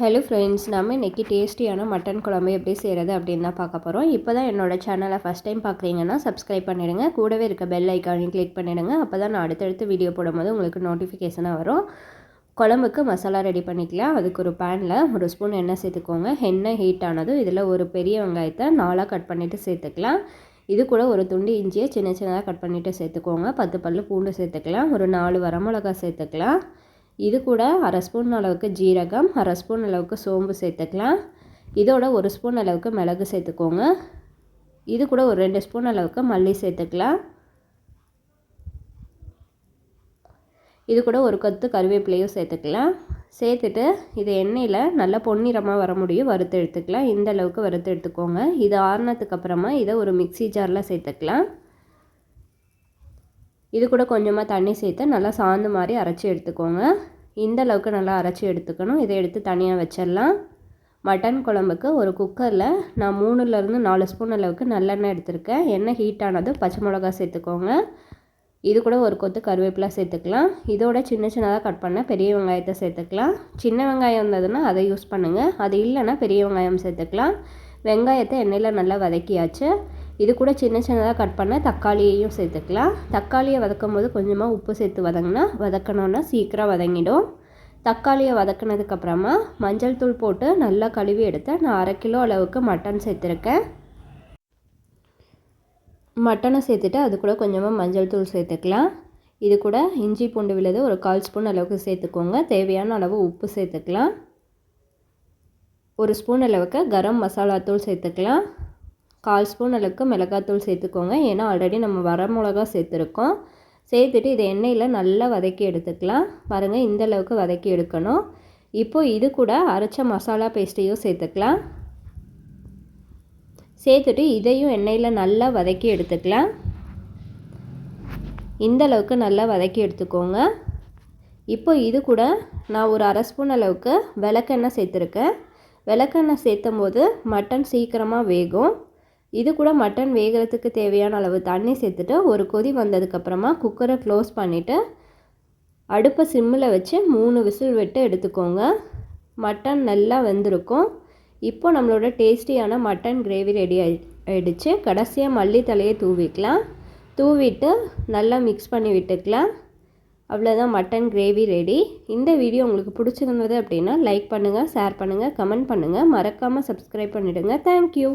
Hello friends நம்ம இன்றைக்கி டேஸ்டியான மட்டன் குழம்பு எப்படி செய்கிறது அப்படின்னு தான் பார்க்க போகிறோம் இப்போ தான் என்னோடய சேனலை ஃபஸ்ட் டைம் பார்க்குறீங்கன்னா சப்ஸ்கிரைப் பண்ணிவிடுங்க கூடவே இருக்க பெல் ஐக்கானையும் கிளிக் பண்ணிவிடுங்க அப்போ தான் நான் அடுத்தடுத்து வீடியோ போடும்போது உங்களுக்கு நோட்டிஃபிகேஷனாக வரும். குழம்புக்கு மசாலா ரெடி பண்ணிக்கலாம். அதுக்கு ஒரு பேனில் ஒரு ஸ்பூன் எண்ணெய் சேர்த்துக்கோங்க. எண்ணெய் ஹீட் ஆனதும் இதில் ஒரு பெரிய வெங்காயத்தை நாலாக கட் பண்ணிவிட்டு சேர்த்துக்கலாம். இது கூட ஒரு துண்டு இஞ்சியை சின்ன சின்னதாக கட் பண்ணிவிட்டு சேர்த்துக்கோங்க. பத்து பல் பூண்டு சேர்த்துக்கலாம். ஒரு நாலு வரமிளகா சேர்த்துக்கலாம். இது கூட அரை ஸ்பூன் அளவுக்கு ஜீரகம் அரை ஸ்பூன் அளவுக்கு சோம்பு சேர்த்துக்கலாம். இதோட ஒரு ஸ்பூன் அளவுக்கு மிளகு சேர்த்துக்கோங்க. இது கூட ஒரு ரெண்டு ஸ்பூன் அளவுக்கு மல்லி சேர்த்துக்கலாம். இது கூட ஒரு கொத்து கருவேப்பிலையும் சேர்த்துக்கலாம். சேர்த்துட்டு இது எண்ணெயில் நல்லா பொன்னிறமாக வர முடியும். வறுத்து எடுத்துக்கலாம். இந்த அளவுக்கு வறுத்து எடுத்துக்கோங்க. இது ஆறுனதுக்கு அப்புறமா இதை ஒரு மிக்சி ஜாரில் சேர்த்துக்கலாம். இது கூட கொஞ்சமாக தண்ணி சேர்த்து நல்லா சாந்து மாதிரி அரைச்சி எடுத்துக்கோங்க. இந்த அளவுக்கு நல்லா அரைச்சி எடுத்துக்கணும். இதை எடுத்து தனியாக வச்சிடலாம். மட்டன் குழம்புக்கு ஒரு குக்கரில் நான் மூணுலேருந்து நாலு ஸ்பூன் அளவுக்கு நல்லெண்ணெய் எடுத்திருக்கேன். எண்ணெய் ஹீட் ஆனதும் பச்சை மிளகா சேர்த்துக்கோங்க. இது கூட ஒரு கொத்து கருவேப்பிலை சேர்த்துக்கலாம். இதோட சின்ன சின்னதாக கட் பண்ண பெரிய வெங்காயத்தை சேர்த்துக்கலாம். சின்ன வெங்காயம் இருந்ததுன்னா அதை யூஸ் பண்ணுங்கள் அது இல்லைன்னா பெரிய வெங்காயம் சேர்த்துக்கலாம். வெங்காயத்தை எண்ணெயில் நல்லா வதக்கியாச்சு. இது கூட சின்ன சின்னதாக கட் பண்ண தக்காளியையும் சேர்த்துக்கலாம். தக்காளியை வதக்கும் போது கொஞ்சமாக உப்பு சேர்த்து வதங்கினா வதக்கணுன்னா சீக்கிரம் வதங்கிடும். தக்காளியை வதக்கினதுக்கப்புறமா மஞ்சள் தூள் போட்டு நல்லா கழுவி எடுத்து நான் அரை கிலோ அளவுக்கு மட்டன் சேர்த்துருக்கேன். மட்டனை சேர்த்துட்டு அது கூட கொஞ்சமாக மஞ்சள் தூள் சேர்த்துக்கலாம். இது கூட இஞ்சி பூண்டு விழுது ஒரு கால் ஸ்பூன் அளவுக்கு சேர்த்துக்கோங்க. தேவையான அளவு உப்பு சேர்த்துக்கலாம். ஒரு ஸ்பூன் அளவுக்கு கரம் மசாலா தூள் சேர்த்துக்கலாம். கால் ஸ்பூன் அளவுக்கு மிளகாத்தூள் சேர்த்துக்கோங்க. ஏன்னா ஆல்ரெடி நம்ம வர மிளகா சேர்த்துருக்கோம். சேர்த்துட்டு இதை எண்ணெயில் நல்லா வதக்கி எடுத்துக்கலாம். பாருங்கள் இந்த அளவுக்கு வதக்கி எடுக்கணும். இப்போது இது கூட அரைச்ச மசாலா பேஸ்ட்டையும் சேர்த்துக்கலாம். சேர்த்துட்டு இதையும் எண்ணெயில் நல்லா வதக்கி எடுத்துக்கலாம். இந்த அளவுக்கு நல்லா வதக்கி எடுத்துக்கோங்க. இப்போ இது கூட நான் ஒரு அரை ஸ்பூன் அளவுக்கு விளக்கெண்ணெய் சேர்த்துருக்கேன். விளக்கெண்ணெய் சேர்த்தும் போது மட்டன் சீக்கிரமாக வேகும். இது கூட மட்டன் வேகிறதுக்கு தேவையான அளவு தண்ணி சேர்த்துட்டு ஒரு கொதி வந்ததுக்கப்புறமா குக்கரை க்ளோஸ் பண்ணிவிட்டு அடுப்பை சிம்மில் வச்சு மூணு விசில் விட்டு எடுத்துக்கோங்க. மட்டன் நல்லா வெந்திருக்கும். இப்போ நம்மளோட டேஸ்டியான மட்டன் கிரேவி ரெடி ஆயிடுச்சு. கடைசியாக மல்லித்தலையை தூவிக்கலாம். தூவிட்டு நல்லா மிக்ஸ் பண்ணி விட்டுக்கலாம். அவ்வளோதான் மட்டன் கிரேவி ரெடி. இந்த வீடியோ உங்களுக்கு பிடிச்சிருந்தது அப்படின்னா லைக் பண்ணுங்கள் ஷேர் பண்ணுங்கள் கமெண்ட் பண்ணுங்கள் மறக்காமல் சப்ஸ்கிரைப் பண்ணிவிடுங்க தேங்க்யூ